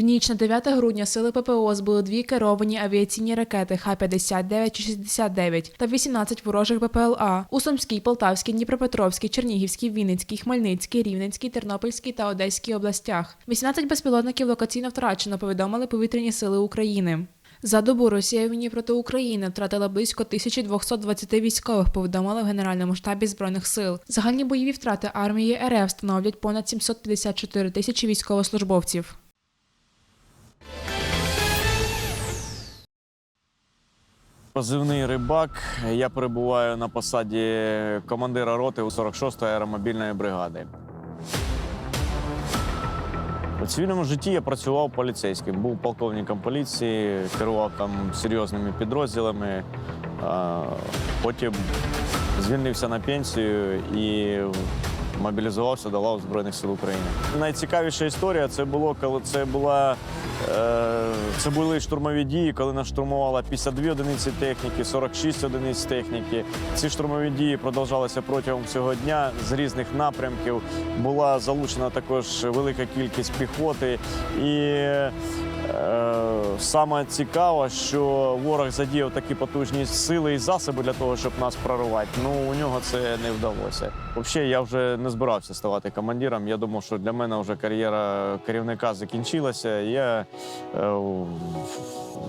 ніч на 9 грудня сили ППО збили дві керовані авіаційні ракети Х-59 чи 69 та 18 ворожих БПЛА у Сумській, Полтавській, Дніпропетровській, Чернігівській, Вінницькій, Хмельницькій, Рівненській, Тернопільській та Одеській областях. 18 безпілотників локаційно втрачено, повідомили повітряні сили України. За добу Росія в війні проти України втратила близько 1220 військових, повідомили в Генеральному штабі збройних сил. Загальні бойові втрати армії РФ становлять понад 754 тисячі військовослужбовців. Позивний рибак. Я перебуваю на посаді командира роти у 46-ї аеромобільної бригади. У цивільному житті я працював поліцейським, був полковником поліції, керував там серйозними підрозділами. Потім звільнився на пенсію і мобілізувався до лав Збройних сил України. Найцікавіша історія це було, коли це була е, це були штурмові дії, коли нас штурмувало 52 одиниці техніки, 46 одиниць техніки. Ці штурмові дії продовжалися протягом всього дня з різних напрямків. Була залучена також велика кількість піхоти. І е, саме цікаво, що ворог задіяв такі потужні сили і засоби для того, щоб нас прорвати. Ну у нього це не вдалося. Взагалі, я вже не збирався ставати командиром. Я думав, що для мене вже кар'єра керівника закінчилася. Я е,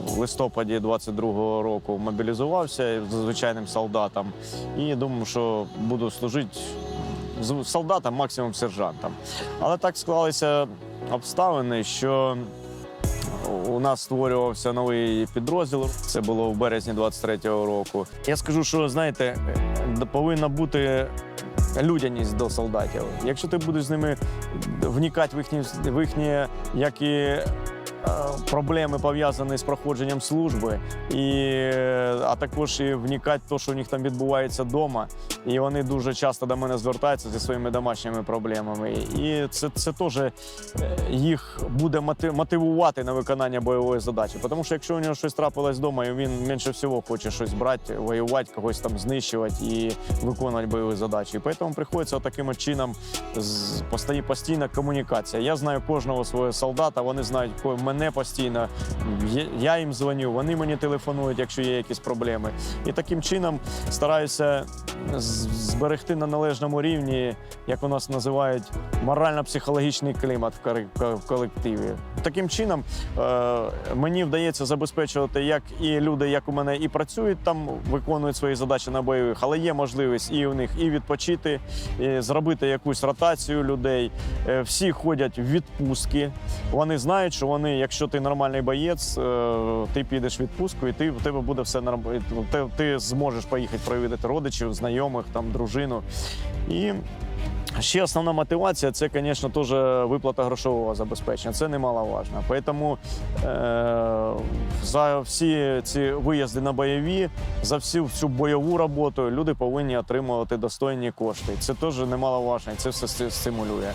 в листопаді 22-го року мобілізувався звичайним солдатом і думав, що буду служити з- солдатом, максимум сержантом. Але так склалися обставини, що у нас створювався новий підрозділ. Це було в березні 23-го року. Я скажу, що знаєте, е, повинна бути людяність до солдатів. Якщо ти будеш з ними вникати в їхні, в їхні як і проблеми пов'язані з проходженням служби, і, е, а також і вникати в те, що у них там відбувається вдома. І вони дуже часто до мене звертаються зі своїми домашніми проблемами. І це, це теж е, їх буде мотивувати на виконання бойової задачі. Тому що якщо у нього щось трапилось вдома, і він менше всього хоче щось брати, воювати, когось там знищувати і виконувати бойові задачі. І тому приходиться таким чином постійна комунікація. Я знаю кожного свого солдата, вони знають ко- мене постійно. Я- їм дзвоню, вони мені телефонують, якщо є якісь проблеми. І таким чином стараюся зберегти на належному рівні, як у нас називають, морально-психологічний клімат в колективі. Таким чином е, мені вдається забезпечувати як і люди, як у мене і працюють там, виконують свої задачі на бойових, але є можливість і у них і відпочити, і зробити якусь ротацію людей. Е, всі ходять в відпустки. Вони знають, що вони, якщо ти нормальний боєць, е, ти підеш відпустку, і ти в тебе буде все нормально. Ти, ти зможеш поїхати провідати родичів, знайомих, там дружину. І Ще основна мотивація це, звісно, теж виплата грошового забезпечення. Це немаловажно. Тому е, за всі ці виїзди на бойові, за всю цю бойову роботу люди повинні отримувати достойні кошти. Це теж немаловажно, і це все стимулює.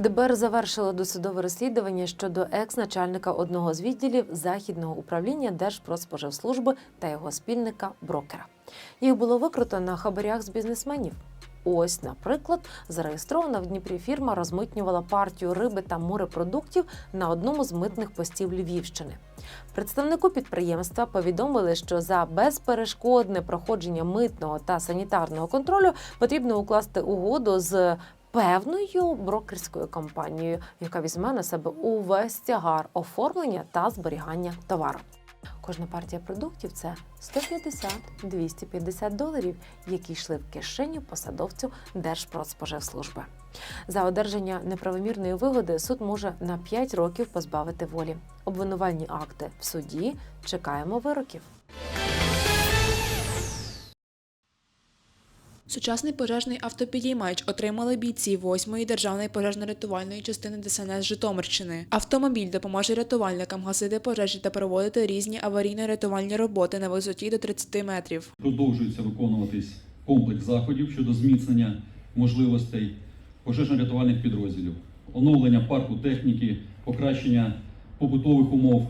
ДБР завершило досудове розслідування щодо екс-начальника одного з відділів західного управління Держпродспоживслужби та його спільника брокера. Їх було викрито на хабарях з бізнесменів. Ось, наприклад, зареєстрована в Дніпрі фірма розмитнювала партію риби та морепродуктів на одному з митних постів Львівщини. Представнику підприємства повідомили, що за безперешкодне проходження митного та санітарного контролю потрібно укласти угоду з певною брокерською компанією, яка візьме на себе увесь тягар оформлення та зберігання товару. Кожна партія продуктів це 150-250 доларів, які йшли в кишеню посадовцю Держпродспоживслужби. За одержання неправомірної вигоди суд може на 5 років позбавити волі. Обвинувальні акти в суді чекаємо вироків. Сучасний пожежний автопідіймач отримали бійці 8-ї державної пожежно-рятувальної частини ДСНС Житомирщини. Автомобіль допоможе рятувальникам гасити пожежі та проводити різні аварійно-рятувальні роботи на висоті до 30 метрів. Продовжується виконуватись комплекс заходів щодо зміцнення можливостей пожежно-рятувальних підрозділів, оновлення парку техніки, покращення побутових умов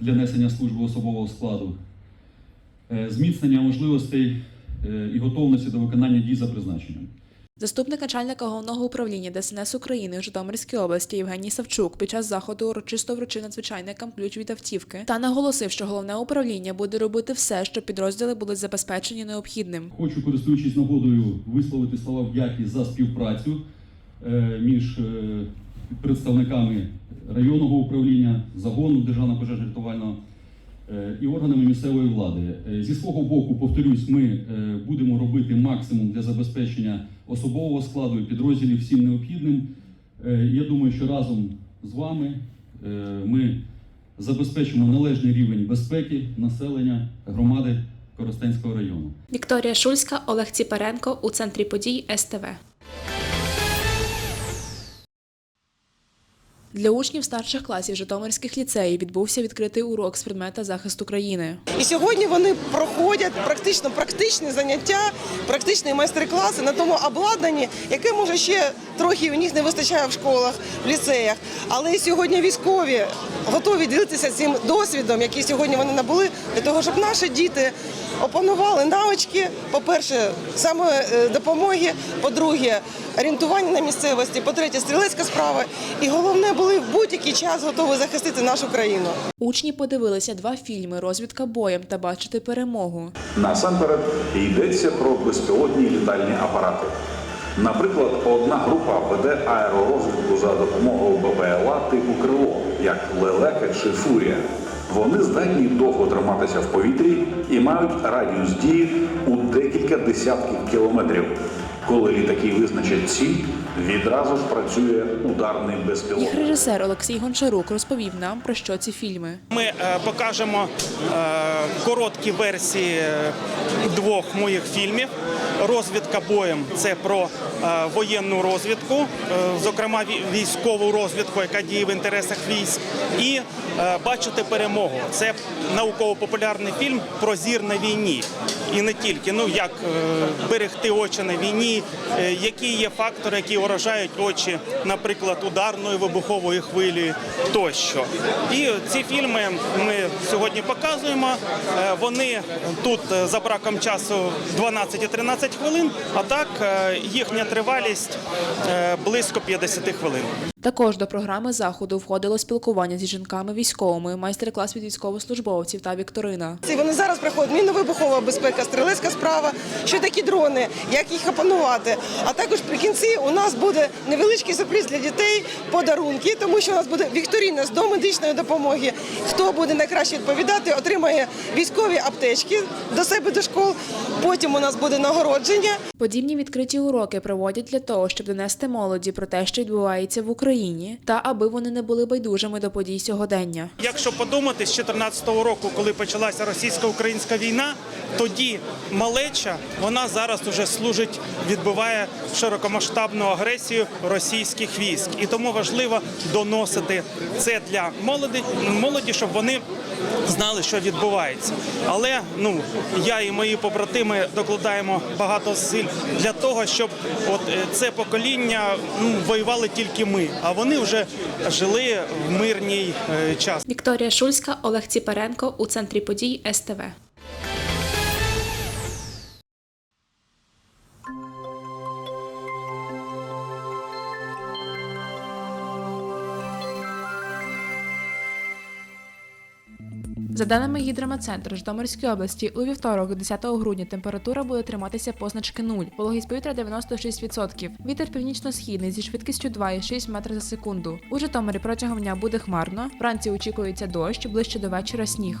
для несення служби особового складу, е, зміцнення можливостей і готовності до виконання дій за призначенням. Заступник начальника головного управління ДСНС України у Житомирській області Євгеній Савчук під час заходу урочисто вручив надзвичайникам ключ від автівки та наголосив, що головне управління буде робити все, щоб підрозділи були забезпечені необхідним. Хочу, користуючись нагодою, висловити слова вдяки за співпрацю е, між е, представниками районного управління, загону Державного пожежно-рятувального е, і органами місцевої влади. Е, Зі свого боку, повторюсь, ми е, будемо робити максимум для забезпечення особового складу і підрозділів всім необхідним. Е, Я думаю, що разом з вами е, ми забезпечимо належний рівень безпеки населення громади Коростенського району. Вікторія Шульська, Олег Ціпаренко у центрі подій СТВ. Для учнів старших класів Житомирських ліцеїв відбувся відкритий урок з предмета захисту країни. І сьогодні вони проходять практично практичні заняття, практичні майстер-класи на тому обладнанні, яке може ще трохи у них не вистачає в школах, в ліцеях. Але сьогодні військові готові ділитися цим досвідом, який сьогодні вони набули, для того, щоб наші діти опанували навички. По-перше, саме е, допомоги, по-друге, орієнтування на місцевості, по-третє, стрілецька справа. І головне були в будь-який час готові захистити нашу країну. Учні подивилися два фільми Розвідка боєм та бачити перемогу. Насамперед йдеться про безпілотні літальні апарати. Наприклад, одна група веде аеророзвідку за допомогою БПЛА типу крило, як лелека чи фурія. Вони здатні довго триматися в повітрі і мають радіус дії у декілька десятків кілометрів. Коли літаки визначать ціль, відразу ж працює ударний Їх режисер Олексій Гончарук розповів нам про що ці фільми. Ми е, покажемо е, короткі версії е, двох моїх фільмів. Розвідка боєм це про е, воєнну розвідку, е, зокрема військову розвідку, яка діє в інтересах військ, і е, бачити перемогу. Це науково-популярний фільм про зір на війні. І не тільки ну як е, берегти очі на війні, е, які є фактори, які уражають очі, наприклад, ударною вибуховою хвилею тощо. І ці фільми ми сьогодні показуємо. Е, Вони тут е, за браком часу 12-13 хвилин, а так е, їхня тривалість е, близько 50 хвилин. Також до програми заходу входило спілкування зі жінками військовими, майстер-клас від військовослужбовців та вікторина. Вони зараз приходять мінно-вибухова безпека, стрілецька справа, що такі дрони, як їх опанувати. А також при кінці у нас буде невеличкий сюрприз для дітей, подарунки, тому що у нас буде вікторина з домедичної допомоги. Хто буде найкраще відповідати, отримає військові аптечки до себе до школ. Потім у нас буде нагородження. Подібні відкриті уроки проводять для того, щоб донести молоді про те, що відбувається в Україні, та аби вони не були байдужими до подій сьогодення. Якщо подумати, з 2014 року, коли почалася російсько-українська війна, тоді малеча вона зараз уже служить, відбиває широкомасштабну агресію російських військ, і тому важливо доносити це для молоді, молоді, щоб вони знали, що відбувається. Але ну я і мої побратими докладаємо багато зусиль для того, щоб от е, це покоління ну, воювали тільки ми, а вони вже жили в мирній е, час. Вікторія Шульська, Олег Ціпаренко у центрі подій СТВ. За даними гідрометцентру Житомирської області, у вівторок, 10 грудня, температура буде триматися позначки 0, вологість повітря 96%. Вітер північно-східний зі швидкістю 2,6 метра за секунду. У Житомирі протягом дня буде хмарно. Вранці очікується дощ, ближче до вечора сніг.